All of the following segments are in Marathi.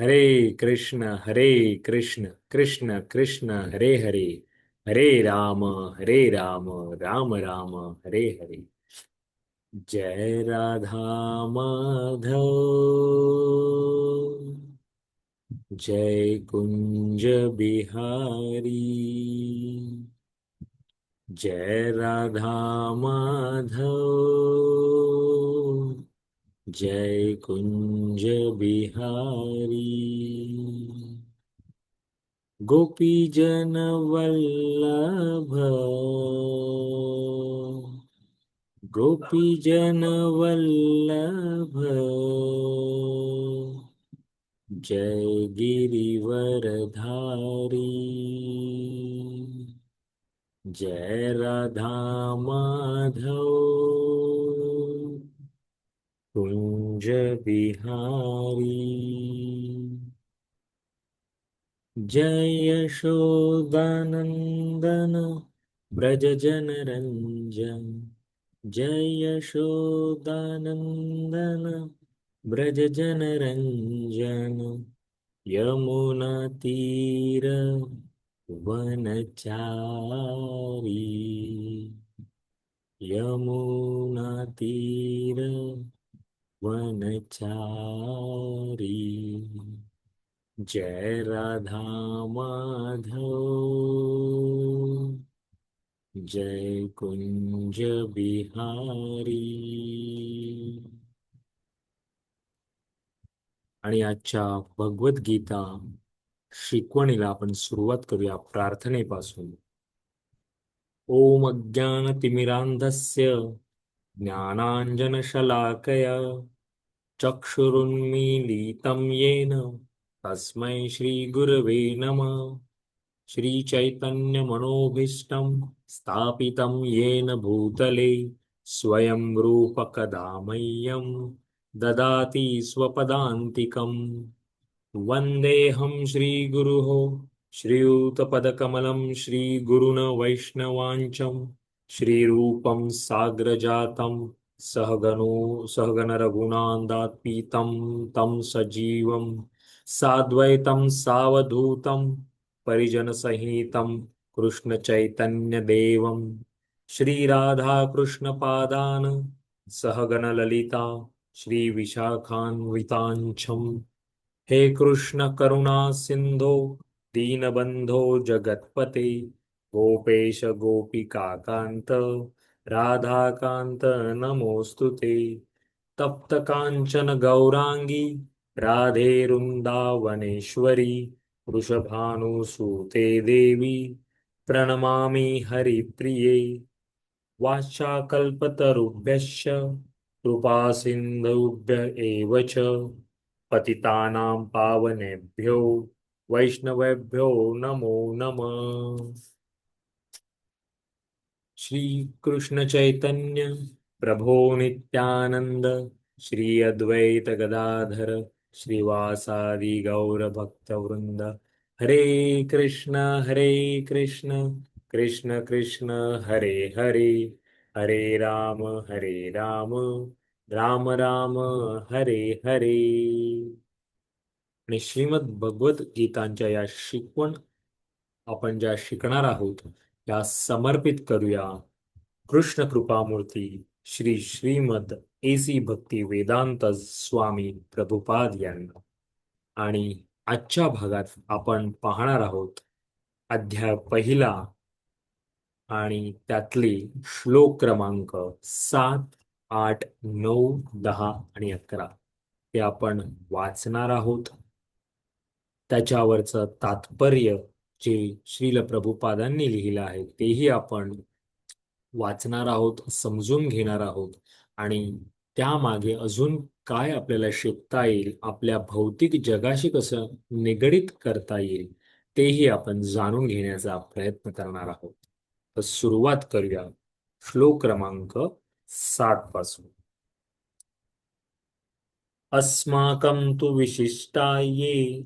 हरे कृष्ण हरे कृष्ण कृष्ण कृष्ण हरे हरे हरे राम हरे राम राम राम हरे हरे। जय राधा माधव। जय कुंज बिहारी। जय राधा माधव। जय कुंज बिहारी। गोपीजन वल्लभ। गोपीजन वल्लभ। जय गिरिवरधारी। जय राधा माधव। कुंज बिहारी। जय यशोदानन्दन व्रज जनरञ्जन। जय यशोदानन्दन व्रज जनरञ्जन। यमुनातीर वनचारी। यमुनातीर वनचारी। जय राधा माधव। जय कुंज बिहारी। आणि आजच्या भगवद्गीता शिकवणीला आपण सुरुवात करूया प्रार्थनेपासून. ओम अज्ञानतिमिरान्धस्य ज्ञानाञ्जनशलाकया चक्षुरुन्मीलितं येन तस्मै श्रीगुरवे नमः। श्रीचैतन्यमनोभीष्टं स्थापितं येन भूतले स्वयं रूपकदा मह्यं ददाति स्वपदान्तिकम् वन्देऽहं श्रीगुरुः श्रीयुतपदकमलं श्रीगुरुन् वैष्णवाञ्चं श्रीरूपं सहगणो सहगनो सहगणरघुनान्दात्पीतं तं सजीवं साद्वैतं सावधूतं परिजनसहितं कृष्णचैतन्यदेवं श्रीराधाकृष्णपादान् सहगणललिता श्रीविशाखान्विताञ्छं। हे कृष्ण करुणा सिंधो दीनबंधो गोपेश गोपिकांत राधाकांत नमोस्तुते तप्त कांचन गौरांगी राधे वृंदावनेश्वरी वृषभानुसूते देवी प्रणमामि हरिप्रिये. वाचाकल्पतरुभ्यश्च कृपासिन्धुभ्य एव च पतितानां पावनेभ्यो वैष्णवेभ्यो नमो नमः. श्री कृष्ण चैतन्य प्रभो नित्यानंद श्री अद्वैत गदाधर श्रीवासादि गौर भक्त वृंद हरे कृष्ण हरे कृष्ण कृष्ण कृष्ण हरे हरे। हरे राम हरे राम राम राम हरे हरे। आणि श्रीमद भगवत गीतांच्या या शिकवण आपण ज्या शिकणार आहोत या समर्पित करूया. कृष्ण कृपामूर्ती श्री श्रीमद एसी भक्ती वेदांत स्वामी प्रभुपाद यांना. आणि आजच्या भागात आपण पाहणार आहोत अध्याय पहिला आणि त्यातले श्लोक क्रमांक सात आठ नऊ दहा आणि अकरा हे आपण वाचणार आहोत. त्याच्यावरचं तात्पर्य जे श्रील प्रभुपादांनी लिहिलं आहे तेही आपण वाचणार आहोत समजून घेणार आहोत. आणि त्यामागे अजून काय आपल्याला शिकता येईल आपल्या भौतिक जगाशी कसं निगडीत करता येईल तेही आपण जाणून घेण्याचा प्रयत्न करणार आहोत. तर सुरुवात करूया श्लोक क्रमांक सात पासून. अस्माकं तु विशिष्टाये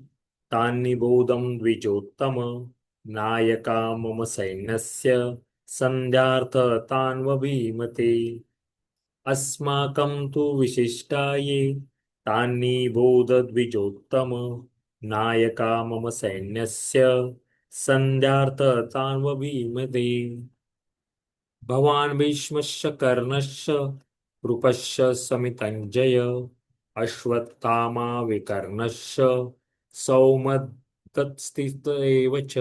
तान्निबोधं द्विजोत्तम। नायका मम सैन्यस्य। सन्ध्यार्थतान्वभीमते अस्माकं तु विशिष्टाये। तान्निबोध द्विजोत्तम। नायका मम सैन्यस्य। सन्ध्यार्थतान्ववीमदे भवान् भीष्मश्च कर्णश्च। कृपश्च समितञ्जय। अश्वत्थामा विकर्णश्च सौमदत्स्थित एव च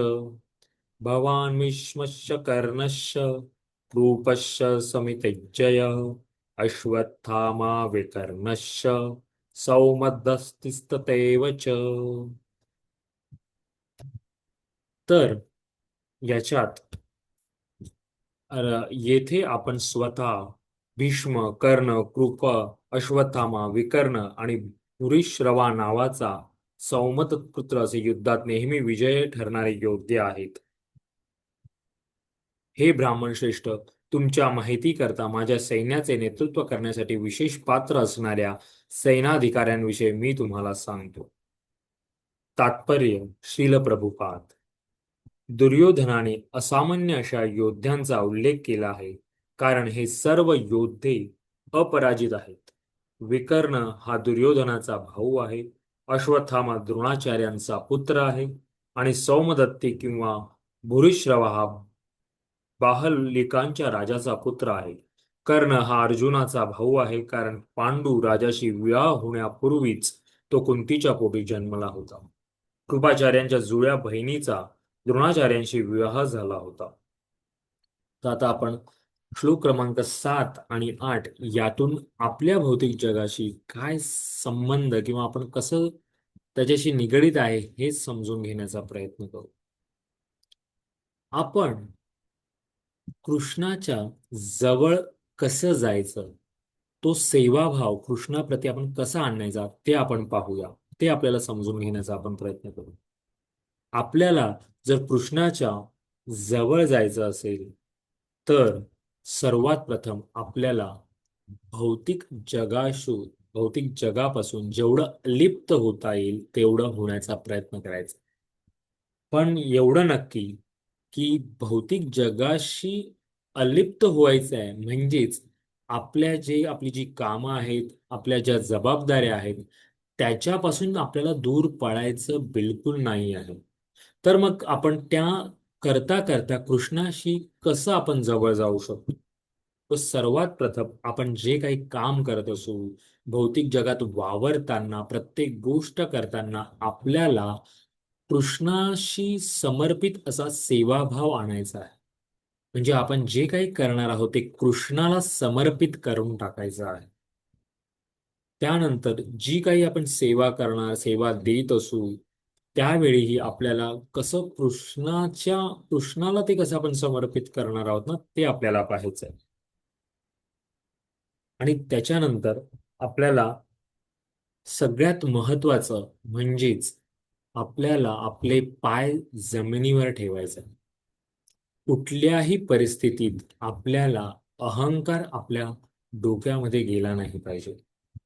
भवान् भीष्मश्च कर्णश्च कृपश्च समितञ्जय अश्वत्थामा विकर्णश्च सौमदस्तिस्ततेव च तर याच्यात अर- येथे आपण स्वतः भीष्म कर्ण कृप अश्वत्थामा विकर्ण आणि भूरिश्रवा नावाचा सौमतपुत्र असे युद्धात नेहमी विजय ठरणारे योद्धे आहेत. हे ब्राह्मण श्रेष्ठ तुमच्या माहिती करता माझ्या सैन्याचे नेतृत्व करण्यासाठी विशेष पात्र असणाऱ्या सैनाधिकाऱ्यांविषयी मी तुम्हाला सांगतो. तात्पर्य श्रील प्रभुपाद. दुर्योधनाने असामान्य अशा योद्ध्यांचा उल्लेख केला आहे कारण हे सर्व योद्धे अपराजित आहेत. विकर्ण हा दुर्योधनाचा भाऊ आहे. अश्वत्थामा द्रोणाचार्यांचा पुत्र आहे आणि सौमदत्ती किंवा भूरिश्रवा हा बाहलिकांच्या राजाचा पुत्र आहे. कर्ण हा अर्जुनाचा भाऊ आहे कारण पांडू राजाशी विवाह होण्यापूर्वीच तो कुंतीच्या पोटी जन्मला होता. कृपाचार्यांच्या जुळ्या बहिणीचा द्रोणाचार्यांशी विवाह झाला होता. तर आता आपण श्लोक क्रमांक सात आणि आठ यातून आपल्या भौतिक जगाशी काय संबंध किंवा आपण कसं त्याच्याशी निगडीत आहे हे समजून घेण्याचा प्रयत्न करू. आपण कृष्णाच्या जवळ कसं जायचं? तो सेवाभाव कृष्णाप्रती आपण कसा आणायचा? ते आपण पाहूया. ते आपल्याला समजून घेण्याचा आपण प्रयत्न करू. आपल्याला जर कृष्णाच्या जवळ जायचं असेल तर सर्वात प्रथम आपल्याला भौतिक जगाशू भौतिक जगापासून जेवढं अलिप्त होता येईल तेवढं होण्याचा प्रयत्न करायचा. पण एवढं नक्की की भौतिक जगाशी अलिप्त व्हायचं आहे म्हणजेच आपल्या जे आपली जी कामं आहेत आपल्या ज्या जबाबदाऱ्या आहेत त्याच्यापासून आपल्याला दूर पळायचं बिलकुल नाही आहे. तर मग आपण त्या करता करता कृष्णाशी कसं आपण जवळ जाऊ शकतो तो सर्वात प्रथम आपण जे काही काम करत असू भौतिक जगात वावरताना प्रत्येक गोष्ट करताना आपल्याला कृष्णाशी समर्पित असा सेवाभाव आणायचा आहे. म्हणजे आपण जे काही करणार आहोत ते कृष्णाला समर्पित करून टाकायचं आहे. त्यानंतर जी काही आपण सेवा करणार सेवा देत असू त्यावेळीही आपल्याला कसं कृष्णाच्या कृष्णाला ते कसं आपण समर्पित करणार आहोत ना ते आपल्याला पाहायचं आहे आणि त्याच्यानंतर आपल्याला सगळ्यात महत्वाचं म्हणजेच आपल्याला आपले पाय जमिनीवर ठेवायचे कुठल्याही परिस्थितीत आपल्याला अहंकार आपल्या डोक्यामध्ये गेला नाही पाहिजे.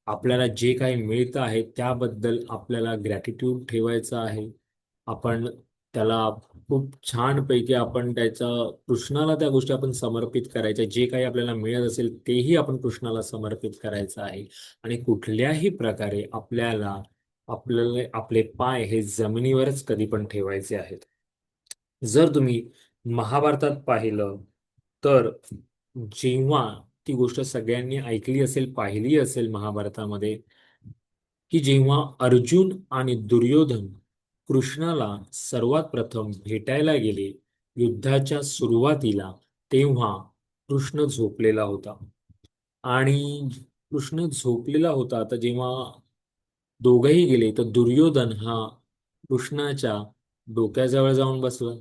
आपल्याला जे काही मिळतं आहे त्याबद्दल आपल्याला ग्रॅटिट्यूड ठेवायचं आहे. आपण त्याला खूप छानपैकी आपण त्याचा कृष्णाला त्या गोष्टी आपण समर्पित करायच्या. जे काही आपल्याला मिळत असेल तेही आपण कृष्णाला समर्पित करायचं आहे. आणि कुठल्याही प्रकारे आपल्याला आपल्याला आपले पाय हे जमिनीवरच कधी पण ठेवायचे आहेत. जर तुम्ही महाभारतात पाहिलं तर जेव्हा ती गोष्ट सगळ्यांनी ऐकली असेल पाहिली असेल महाभारतामध्ये की जेव्हा अर्जुन आणि दुर्योधन कृष्णाला सर्वात प्रथम भेटायला गेले युद्धाच्या सुरुवातीला तेव्हा कृष्ण झोपलेला होता. आणि कृष्ण झोपलेला होता तर जेव्हा दोघही गेले तर दुर्योधन हा कृष्णाच्या डोक्याजवळ जाऊन बसला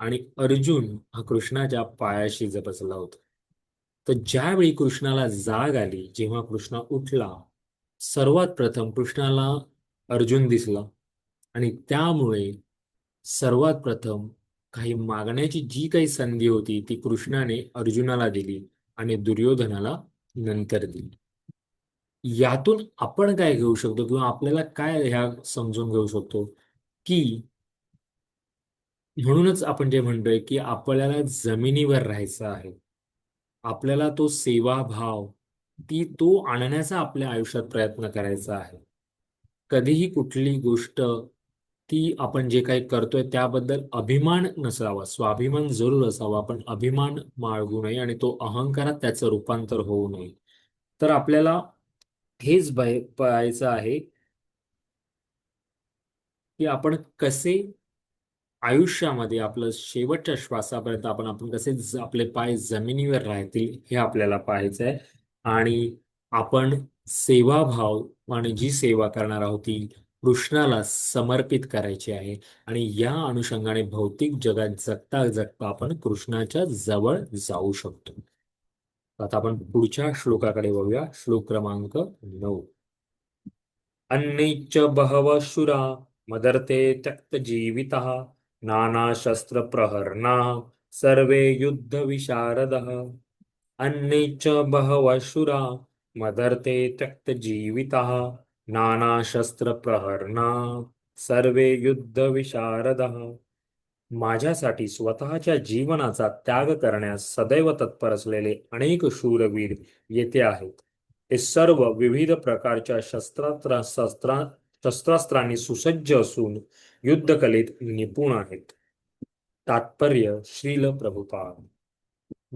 आणि अर्जुन हा कृष्णाच्या पायाशी ज बसला होता. तर ज्यावेळी कृष्णाला जाग आली जेव्हा कृष्ण उठला सर्वात प्रथम कृष्णाला अर्जुन दिसला. आणि त्यामुळे सर्वात प्रथम काही मागण्याची जी काही संधी होती ती कृष्णाने अर्जुनाला दिली आणि दुर्योधनाला नंतर दिली. यातून आपण काय घेऊ शकतो किंवा आपल्याला काय ह्या समजून घेऊ शकतो की म्हणूनच आपण जे म्हणतोय की आपल्याला जमिनीवर राहायचं आहे. आपल्याला तो सेवाभाव ती तो आणण्याचा आपल्या आयुष्यात प्रयत्न करायचा आहे. कधीही कुठली गोष्ट ती आपण जे काही करतोय त्याबद्दल अभिमान नसावा स्वाभिमान जरूर असावा पण अभिमान बाळगू नये आणि तो अहंकारात त्याचं रूपांतर होऊ नये. तर आपल्याला हेच पाहायचं आहे की आपण कसे आयुष्यामध्ये आपलं शेवटच्या श्वासापर्यंत आपण आपण कसे आपले पाय जमिनीवर राहतील हे आपल्याला पाहायचं आहे आणि आपण सेवाभाव आणि जी सेवा करणार आहोत ती कृष्णाला समर्पित करायची आहे. आणि या अनुषंगाने भौतिक जगात जगता जगता आपण कृष्णाच्या जवळ जाऊ शकतो. आता आपण पुढच्या श्लोकाकडे बघूया श्लोक क्रमांक नऊ. अन्यैश्च बहवः शुरा मदर्ते त्यक्तजीवितः। नानाशस्त्रप्रहर्णा सर्वे युद्धविशारदः। अन्ये च बहवशुरा मदर्ते त्यक्तजीवितः। नानाशस्त्रप्रहर्णा सर्वे युद्धविशारदः। माझ्यासाठी स्वतःच्या जीवनाचा त्याग करण्यास सदैव तत्पर असलेले अनेक शूरवीर येथे आहेत. हे सर्व विविध प्रकारच्या शस्त्रास्त्रा शस्त्रा शस्त्रास्त्रांनी सुसज्ज असून युद्धकलेत निपुण आहेत. तात्पर्य श्रील प्रभुपाद.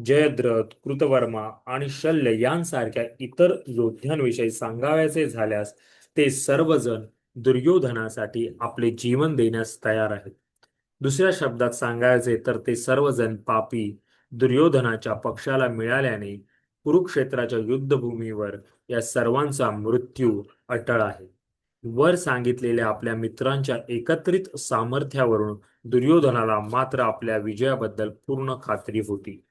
जयद्रथ कृतवर्मा आणि शल्य यांसारख्या इतर योद्ध्यांविषयी सांगावयाचे झाल्यास ते सर्वजण दुर्योधनासाठी आपले जीवन देण्यास तयार आहेत. दुसऱ्या शब्दात सांगायचे तर ते सर्वजण पापी दुर्योधनाच्या पक्षाला मिळाल्याने कुरुक्षेत्राच्या युद्धभूमीवर या सर्वांचा मृत्यू अटळ आहे. वर सांगितलेल्या आपल्या मित्रांच्या एकत्रित सामर्थ्यावरून दुर्योधनाला मात्र आपल्या विजयाबद्दल पूर्ण खात्री होती.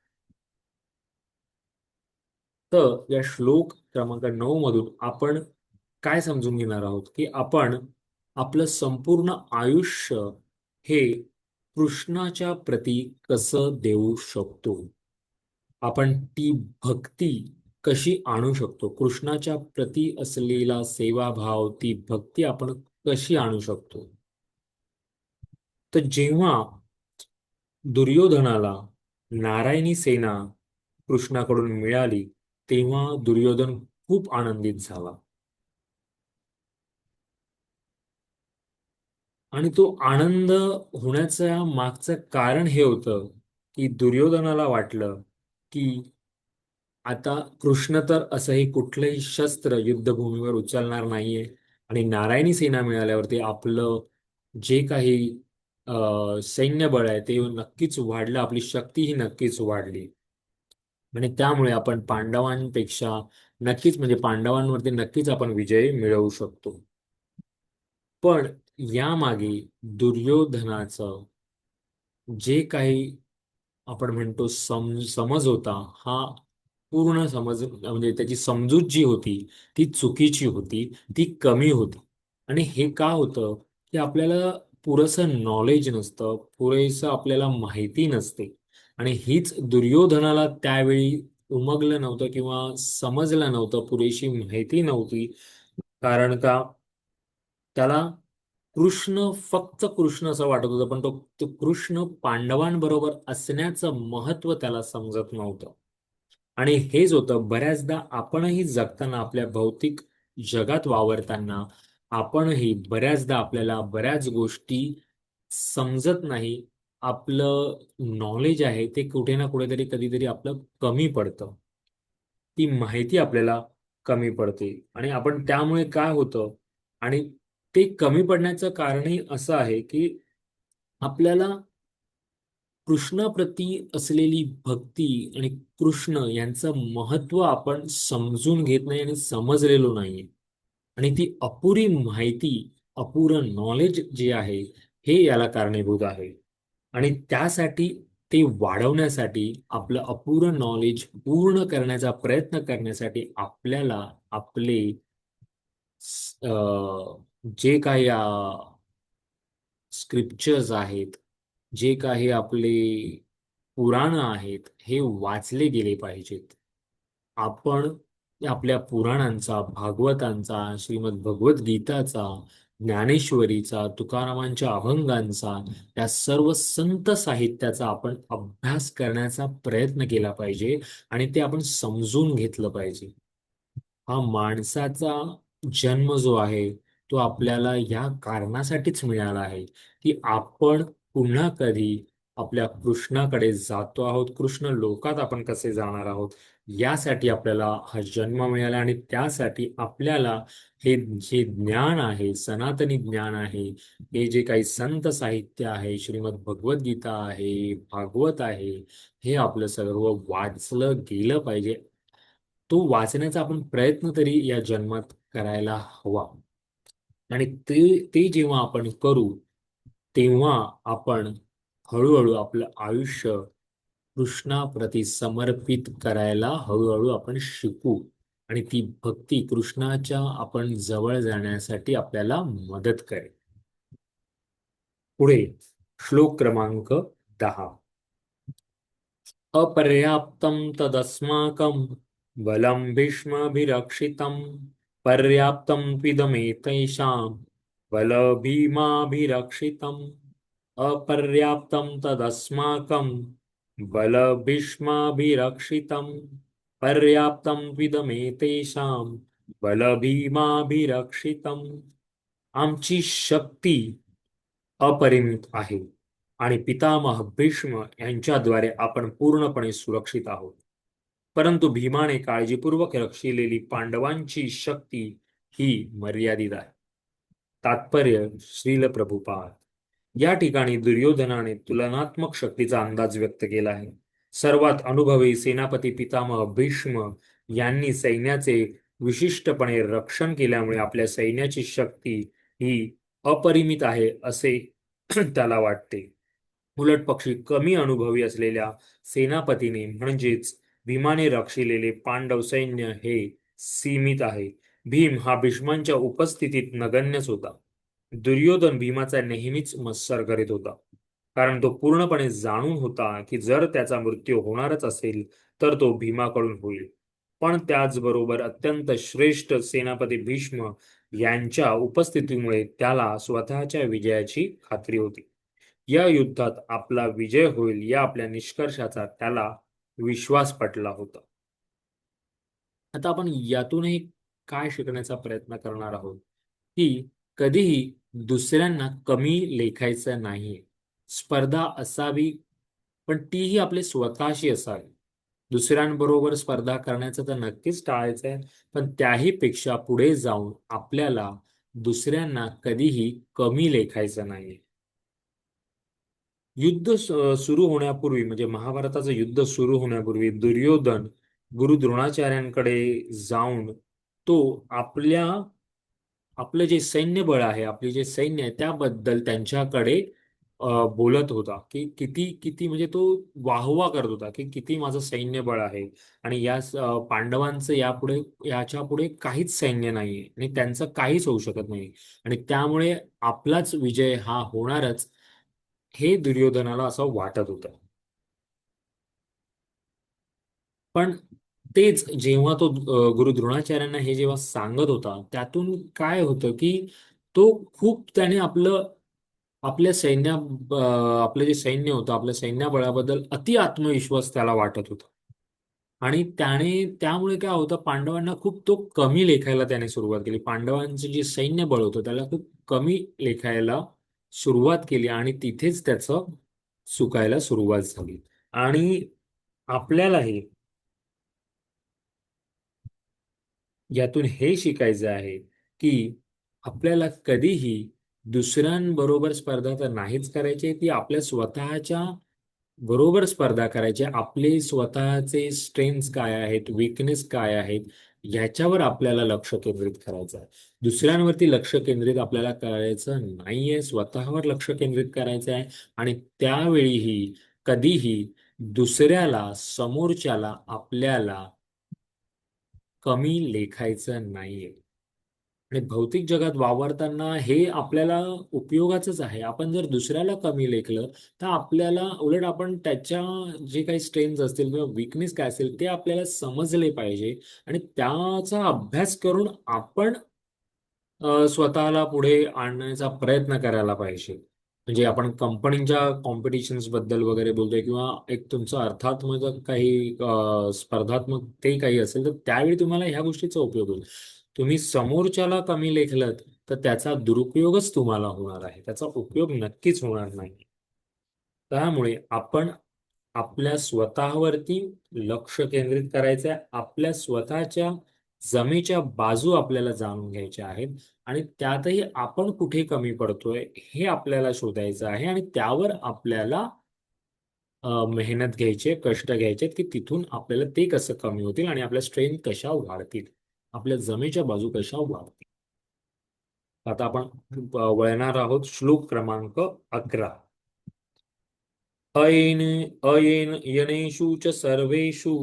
तर या श्लोक क्रमांक नऊ मधून आपण काय समजून घेणार आहोत? की आपण आपलं संपूर्ण आयुष्य हे कृष्णाच्या प्रती कसं देऊ शकतो? आपण ती भक्ती कशी आणू शकतो? कृष्णाच्या प्रती असलेला सेवाभाव ती भक्ती आपण कशी आणू शकतो? तर जेव्हा दुर्योधनाला नारायणी सेना कृष्णाकडून मिळाली तेव्हा दुर्योधन खूप आनंदित झाला. आणि तो आनंद होण्याच्या मागचं कारण हे होतं की दुर्योधनाला वाटलं की आता कृष्ण तर असंही कुठलंही शस्त्र युद्धभूमीवर उचलणार नाहीये. आणि नारायणी सेना मिळाल्यावरती आपलं जे काही सैन्यबळ आहे ते नक्कीच वाढलं. आपली शक्ती ही नक्कीच वाढली. आणि त्यामुळे आपण पांडवांपेक्षा नक्कीच म्हणजे पांडवांवरती नक्कीच आपण विजय मिळवू शकतो. पण यामागे दुर्योधनाचं जे काही आपण म्हणतो सम समज होता हा पूर्ण समज म्हणजे त्याची समजूत जी होती ती चुकीची होती ती कमी होती. आणि हे का होतं? की आपल्याला पुरेसं नॉलेज नसतं पुरेसं आपल्याला माहिती नसते. आणि हीच दुर्योधनाला त्यावेळी उमगलं नव्हतं किंवा समजलं नव्हतं पुरेशी माहिती नव्हती. कारण का? त्याला कृष्ण फक्त कृष्ण असं वाटत होतं पण तो तो कृष्ण पांडवांबरोबर असण्याचं महत्त्व त्याला समजत नव्हतं. आणि हेच होतं बऱ्याचदा आपणही जगताना आपल्या भौतिक जगात वावरताना आपणही बऱ्याचदा आपल्याला बऱ्याच गोष्टी समजत नाही. आपलं नॉलेज आहे ते कुठे ना कुठेतरी कधीतरी आपलं कमी पडतं. ती माहिती आपल्याला कमी पडते. आणि आपण त्यामुळे काय होतं? आणि ते कमी पडण्याचं कारणही असं आहे की आपल्याला कृष्णाप्रती असलेली भक्ती आणि कृष्ण यांचं महत्त्व आपण समजून घेत नाही आणि समजलेलो नाहीये. आणि ती अपुरी माहिती अपुरं नॉलेज जे आहे हे याला कारणीभूत आहे. आणि त्यासाठी ते वाढवण्यासाठी आपलं अपुरं नॉलेज पूर्ण करण्याचा प्रयत्न करण्यासाठी आपल्याला आपले जे काही स्क्रिप्चर्स आहेत जे काही आपले पुराण आहेत हे वाचले गेले पाहिजेत. आपण आपल्या पुराणांचा भागवतांचा श्रीमद भगवद्गीताचा ज्ञानेश्वरीचा तुकारामांच्या अभंगांचा या सर्व संत साहित्याचा आपण अभ्यास करण्याचा प्रयत्न केला पाहिजे आणि ते आपण समजून घेतलं पाहिजे. हा माणसाचा जन्म जो आहे तो आपल्याला या कारणासाठीच मिळाला आहे की आपण पुन्हा कधी आपल्या कृष्णाकडे जातो आहोत? कृष्ण लोकात आपण कसे जाणार आहोत? यासाठी आपल्याला हा जन्म मिळाला आणि त्यासाठी आपल्याला हे जे ज्ञान आहे सनातनी ज्ञान आहे. हे जे काही संत साहित्य आहे श्रीमद भगवद्गीता आहे भागवत आहे हे आपलं सर्व वाचलं गेलं पाहिजे. तो वाचण्याचा आपण प्रयत्न तरी या जन्मात करायला हवा. आणि ते ते जेव्हा आपण करू तेव्हा आपण हळूहळू आपलं आयुष्य कृष्णाप्रती समर्पित करायला हळूहळू आपण शिकू. आणि ती भक्ती कृष्णाच्या आपण जवळ जाण्यासाठी आपल्याला मदत करेल. पुढे श्लोक क्रमांक दहा. अपर्याप्तं तदस्माकं बलं भीष्मभिरक्षितं पर्याप्तम त्विदमेतैषां बलभीमाभिरक्षितम् अपर्याप्तं तदस्माकं बलभीष्माभिरक्षितं पर्याप्तं विदमेतेषां बलभीमाभिरक्षितम् आमची शक्ती अपरिमित आहे. आणि पितामह भीष्म यांच्याद्वारे आपण पूर्णपणे सुरक्षित आहोत. परंतु भीमाने काळजीपूर्वक रक्षिलेली पांडवांची शक्ती ही मर्यादित आहे. तात्पर्य श्रील प्रभुपाद. या ठिकाणी दुर्योधनाने तुलनात्मक शक्तीचा अंदाज व्यक्त केला आहे. सर्वात अनुभवी सेनापती पितामह भीष्म यांनी सैन्याचे विशिष्टपणे रक्षण केल्यामुळे आपल्या सैन्याची शक्ती ही अपरिमित आहे असे त्याला वाटते. उलट पक्षी कमी अनुभवी असलेल्या सेनापतीने म्हणजेच भीमाने रक्षिलेले पांडव सैन्य हे सीमित आहे. भीम हा भीष्मांच्या उपस्थितीत नगण्यच होता. दुर्योधन भीमाचा नेहमीच मत्सर करीत होता. कारण तो पूर्णपणे जाणून होता की जर त्याचा मृत्यू होणारच असेल तर तो भीमाकडून होईल. पण त्याचबरोबर अत्यंत श्रेष्ठ सेनापती भीष्म यांच्या उपस्थितीमुळे त्याला स्वतःच्या विजयाची खात्री होती. या युद्धात आपला विजय होईल या आपल्या निष्कर्षाचा त्याला विश्वास पटला होता. आता आपण यातूनही काय शिकण्याचा प्रयत्न करणार आहोत? की कधीही दुसऱ्यांना कमी लेखायचं नाहीये स्पर्धा असावी पण तीही आपली स्वतःशी असावी. दुसऱ्यांबरोबर स्पर्धा करण्याचं तर नक्कीच टाळायचं आहे पण त्याही पेक्षा पुढे जाऊन आपल्याला दुसऱ्यांना कधीही कमी लेखायचं नाहीये युद्ध सुरू होण्यापूर्वी म्हणजे महाभारताचं युद्ध सुरू होण्यापूर्वी दुर्योधन गुरु द्रोणाचार्यांकडे जाऊन तो आपल्या आपलं जे सैन्यबळ आहे आपले जे सैन्य आहे त्याबद्दल त्यांच्याकडे बोलत होता की किती किती म्हणजे तो वाहवा करत होता की किती माझं सैन्यबळ आहे आणि या पांडवांचं यापुढे याच्यापुढे काहीच सैन्य नाहीये आणि त्यांचं काहीच होऊ शकत नाही. आणि त्यामुळे आपलाच विजय हा होणारच हे दुर्योधनाला असं वाटत होतं. पण तेच जेव्हा तो गुरु द्रोणाचार्यांना हे जेव्हा सांगत होता त्यातून काय होतं की तो खूप त्याने आपलं आपल्या सैन्या आपलं जे सैन्य होतं आपल्या सैन्यबळाबद्दल अति आत्मविश्वास त्याला वाटत होता. आणि त्याने त्यामुळे काय होतं पांडवांना खूप तो कमी लेखायला त्याने सुरुवात केली. पांडवांचं जे सैन्यबळ होतं त्याला खूप कमी लेखायला सुरुवात केली आणि तिथेच त्याचं सुकायला सुरुवात झाली. आणि आपल्यालाही यातून हे शिकायचं आहे की आपल्याला कधीही दुसऱ्यांबरोबर स्पर्धा तर नाहीच करायची ती आपल्या स्वतःच्या बरोबर स्पर्धा करायची. आपले स्वतःचे स्ट्रेंथ काय आहेत विकनेस काय आहेत ह्याच्यावर आपल्याला लक्ष केंद्रित करायचं आहे. दुसऱ्यांवरती लक्ष केंद्रित आपल्याला करायचं नाहीये स्वतःवर लक्ष केंद्रित करायचं आहे. आणि त्यावेळीही कधीही दुसऱ्याला समोरच्याला आपल्याला कमी लेखायचं नाहीये. आणि भौतिक जगात वावरताना हे आपल्याला उपयोगाचंच आहे. आपण जर दुसऱ्याला कमी लेखलं तर आपल्याला उलट आपण त्याच्या जे काही स्ट्रेंथ असतील किंवा विकनेस काय असेल ते आपल्याला समजले पाहिजे. आणि त्याचा अभ्यास करून आपण स्वतःला पुढे आणण्याचा प्रयत्न करायला पाहिजे. म्हणजे आपण कंपनीच्या कॉम्पिटिशन्सबद्दल वगैरे बोलतोय किंवा एक तुमचं अर्थात्मक काही स्पर्धात्मक ते काही असेल तर त्यावेळी तुम्हाला ह्या गोष्टीचा उपयोग होईल. तुम्ही समोरच्याला कमी लेखलत तर त्याचा दुरुपयोगच तुम्हाला होणार आहे. त्याचा उपयोग नक्कीच होणार नाही. त्यामुळे आपण आपल्या स्वतःवरती लक्ष केंद्रित करायचं आहे आपल्या स्वतःच्या जमेच्या बाजू आपल्याला जाणून घ्यायच्या आहेत आणि त्यातही आपण कुठे कमी पडतोय हे आपल्याला शोधायचं आहे आणि त्यावर आपल्याला मेहनत घ्यायचे कष्ट घ्यायचे की तिथून आपल्याला ते कसं कमी होतील आणि आपल्या स्ट्रेंथ कशा वाढतील आपल्या जमेच्या बाजू कशा वाढतील. आता आपण वळणार आहोत श्लोक क्रमांक अकरा. अयेन अयेन यनेषु च सर्वेषु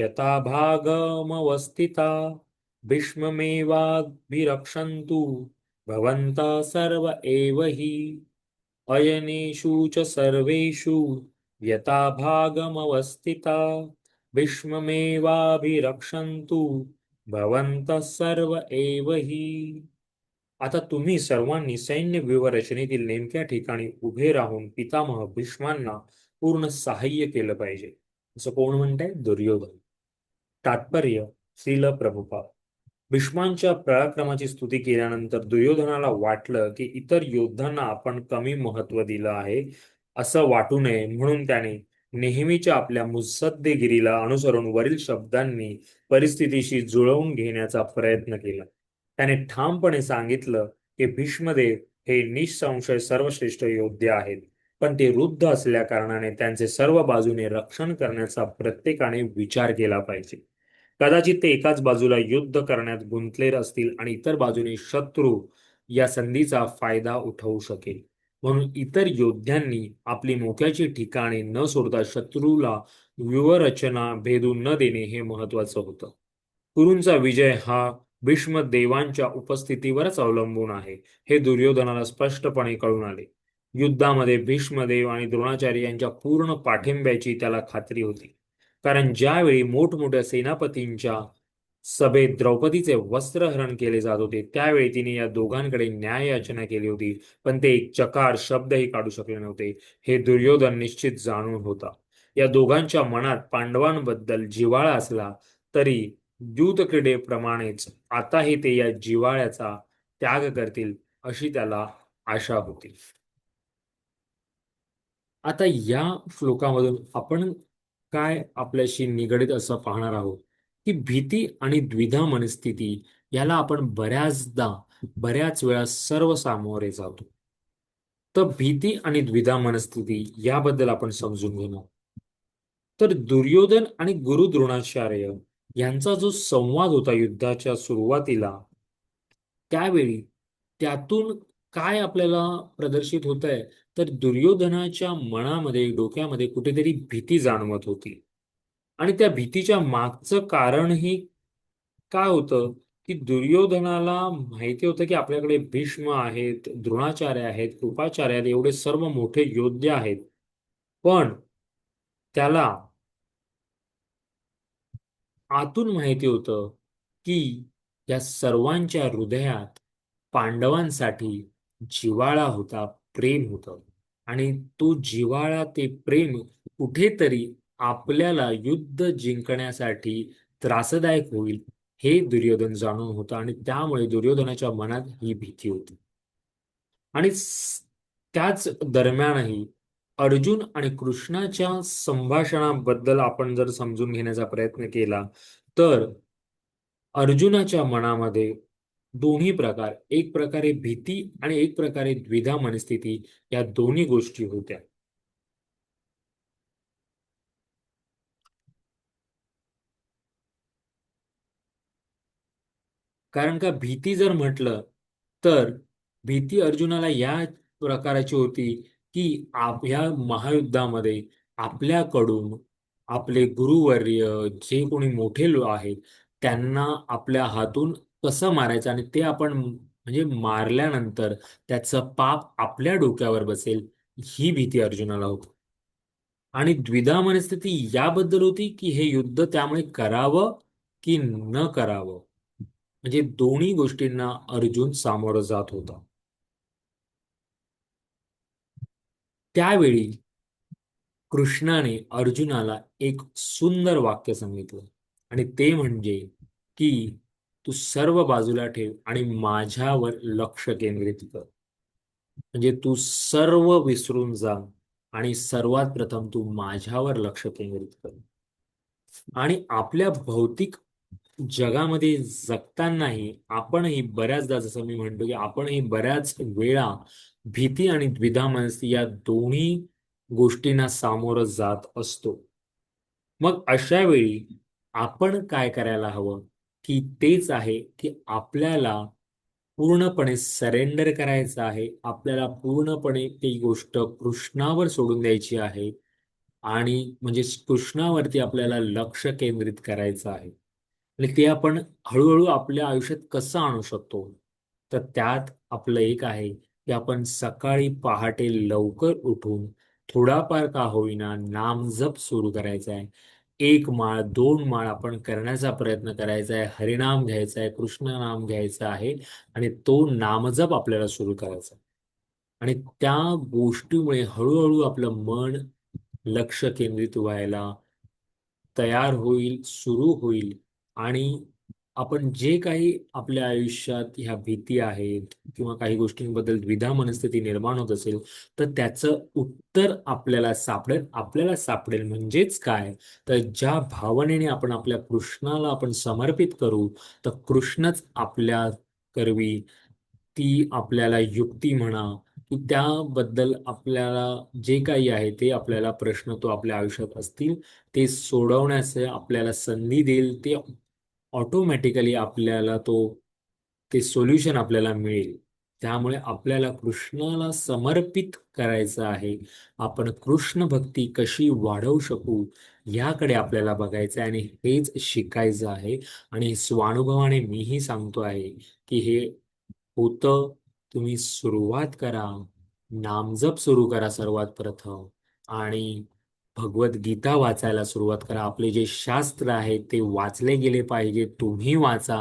यथा भागमवस्थिता भीष्ममेवाभिरक्षन्तु भवन्तः सर्व एव हि। अयनेषु च सर्वेषु यथा भागमवस्थिता भीष्ममेवाभिरक्षन्तु भवन्तः सर्व एव हि। आता तुम्ही सर्वांनी सैन्य व्यूहरचनेतील नेमक्या ठिकाणी उभे राहून पितामह भीष्मांना पूर्ण सहाय्य केलं पाहिजे असं कोण म्हणतंय? दुर्योधन. तात्पर्य श्रील प्रभुपा भीष्मांच्या पराक्रमाची स्तुती केल्यानंतर दुर्योधनाला वाटलं की इतर योद्धांना आपण कमी महत्त्व दिलं आहे असं वाटू नये म्हणून त्याने नेहमीच्या आपल्या मुसद्देगिरीला अनुसरून वरील शब्दांनी परिस्थितीशी जुळवून घेण्याचा प्रयत्न केला. त्याने ठामपणे सांगितलं की भीष्मदेव हे निसंशय सर्वश्रेष्ठ योद्धे आहेत पण ते वृद्ध असल्या कारणाने त्यांचे सर्व बाजूने रक्षण करण्याचा प्रत्येकाने विचार केला पाहिजे. कदाचित ते एकाच बाजूला युद्ध करण्यात गुंतले असतील आणि इतर बाजूने शत्रू या संधीचा फायदा उठवू शकेल. म्हणून इतर योद्ध्यांनी आपली मोक्याची ठिकाणे न सोडता शत्रूला व्यूहरचना भेदू न देणे हे महत्वाचं होतं. कुरूंचा विजय हा भीष्म देवांच्या उपस्थितीवरच अवलंबून आहे हे दुर्योधनाला स्पष्टपणे कळून आले. युद्धामध्ये भीष्मदेव आणि द्रोणाचार्य यांच्या पूर्ण पाठिंब्याची त्याला खात्री होती. कारण ज्यावेळी मोठमोठ्या सेनापतींच्या सभेत द्रौपदीचे वस्त्रहरण केले जात होते त्यावेळी तिने या दोघांकडे न्याय याचना केली होती पण ते एक चकार शब्दही काढू शकले नव्हते हे दुर्योधन निश्चित जाणून होता. या दोघांच्या मनात पांडवांबद्दल जिव्हाळा असला तरी द्यूतक्रीडेप्रमाणेच आताही ते या जिव्हाळ्याचा त्याग करतील अशी त्याला आशा होती. आता या श्लोकामधून आपण काय आपल्याशी निगडीत असं पाहणार आहोत? की भीती आणि द्विधा मनस्थिती याला आपण बऱ्याचदा बऱ्याच वेळा सर्व सामोरे जातो. तर भीती आणि द्विधा मनस्थिती याबद्दल आपण समजून घेणार. तर दुर्योधन आणि गुरु द्रोणाचार्य यांचा जो संवाद होता युद्धाच्या सुरुवातीला त्यावेळी त्यातून काय आपल्याला प्रदर्शित होत आहे तर दुर्योधनाच्या मनामध्ये डोक्यामध्ये कुठेतरी भीती जाणवत होती. आणि त्या भीतीच्या मागचं कारणही काय होतं? की दुर्योधनाला माहिती होतं की आपल्याकडे भीष्म आहेत द्रोणाचार्य आहेत कृपाचार्य आहेत एवढे सर्व मोठे योद्धे आहेत. पण त्याला आतून माहिती होतं की या सर्वांच्या हृदयात पांडवांसाठी जिवाळा होता. प्रेम होतं. आणि तो जिवाळा ते प्रेम कुठेतरी आपल्याला युद्ध जिंकण्यासाठी त्रासदायक होईल हे दुर्योधन जाणून होतं आणि त्यामुळे दुर्योधनाच्या मनात ही भीती होती. आणि त्याच दरम्यानही अर्जुन आणि कृष्णाच्या संभाषणाबद्दल आपण जर समजून घेण्याचा प्रयत्न केला तर अर्जुनाच्या मनामध्ये दोन्ही प्रकार एक प्रकारे भीती आणि एक प्रकारे द्विधा मनस्थिती या दोन्ही गोष्टी होत्या. कारण का भीती जर म्हटलं तर भीती अर्जुनाला या प्रकाराची होती की आप ह्या महायुद्धामध्ये आपल्याकडून आपले गुरुवर्य जे कोणी मोठे लोक आहेत त्यांना आपल्या हातून कसं मारायचं आणि ते आपण म्हणजे मारल्यानंतर त्याचं पाप आपल्या डोक्यावर बसेल ही भीती अर्जुनाला होती. आणि द्विधा मनस्थिती याबद्दल होती की हे युद्ध त्यामुळे करावं की न करावं? म्हणजे दोन्ही गोष्टींना अर्जुन सामोरं जात होता. त्यावेळी कृष्णाने अर्जुनाला एक सुंदर वाक्य सांगितलं आणि ते म्हणजे की तू सर्व बाजूला ठेव आणि माझ्यावर लक्ष केंद्रित कर. म्हणजे तू सर्व विसरून जा आणि सर्वात प्रथम तू माझ्यावर लक्ष केंद्रित कर. आणि आपल्या भौतिक जगामध्ये जगतानाही आपणही बऱ्याचदा जसं मी म्हणतो की आपणही बऱ्याच वेळा भीती आणि द्विधा मनस्ती या दोन्ही गोष्टींना सामोरं जात असतो. मग अशा वेळी आपण काय करायला हवं? की तेच आहे की आपल्याला पूर्णपणे सरेंडर करायचं आहे. आपल्याला पूर्णपणे ती गोष्ट कृष्णावर सोडून द्यायची आहे आणि म्हणजे कृष्णावरती आपल्याला लक्ष केंद्रित करायचं आहे. आणि ते आपण हळूहळू आपल्या आयुष्यात कसं आणू शकतो? तर त्यात आपलं एक आहे की आपण सकाळी पहाटे लवकर उठून थोडाफार का होईना नामजप सुरू करायचा आहे. एक माळ दोन माळ आपण करण्याचा प्रयत्न करायचा आहे. हरिनाम घ्यायचा आहे कृष्ण नाम घ्यायचा आहे आणि तो नामजप आपल्याला सुरू करायचा आणि त्या गोष्टीमुळे हळूहळू आपलं मन लक्ष केंद्रित व्हायला तयार होईल सुरू होईल आणि आपण जे काही आपल्या आयुष्यात ह्या भीती आहेत किंवा काही गोष्टींबद्दल द्विधा मनस्थिती निर्माण होत असेल तर त्याचं उत्तर आपल्याला सापडेल. आपल्याला सापडेल म्हणजेच काय? तर ज्या भावनेने आपण आपल्या कृष्णाला आपण समर्पित करू तर कृष्णच आपल्या करवी ती आपल्याला युक्ती म्हणा की त्याबद्दल आपल्याला जे काही आहे ते आपल्याला प्रश्न तो आपल्या आयुष्यात असतील ते सोडवण्यास आपल्याला संधी देईल ते ऑटोमॅटिकली आपल्याला तो ते सोल्युशन आपल्याला मिळेल. त्यामुळे आपल्याला कृष्णाला समर्पित करायचं आहे. आपण कृष्ण भक्ती कशी वाढवू शकू याकडे आपल्याला बघायचं आहे आणि हेच शिकायचं आहे. आणि स्वानुभवाने मीही सांगतो आहे की हे होतं तुम्ही सुरुवात करा नामजप सुरू करा सर्वात प्रथम. आणि भगवद्गीता वाचायला सुरुवात करा. आपले जे शास्त्र आहे ते वाचले गेले पाहिजे. तुम्ही वाचा.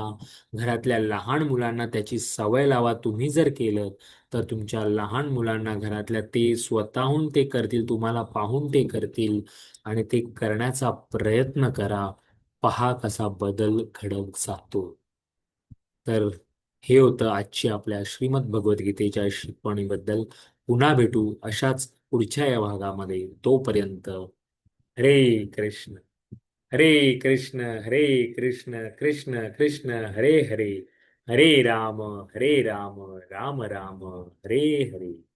घरातल्या लहान मुलांना त्याची सवय लावा. तुम्ही जर केलं तर तुमच्या लहान मुलांना घरातल्या ते स्वतःहून ते करतील तुम्हाला पाहून ते करतील आणि ते करण्याचा प्रयत्न करा. पहा कसा बदल घडवून जातो. तर हे होतं आजची आपल्या श्रीमद भगवद्गीतेच्या शिकवणीबद्दल. पुन्हा भेटू. अशाच पुढच्या या भागामध्ये तोपर्यंत हरे कृष्ण हरे कृष्ण हरे कृष्ण कृष्ण कृष्ण हरे हरे हरे राम हरे राम राम राम हरे हरे.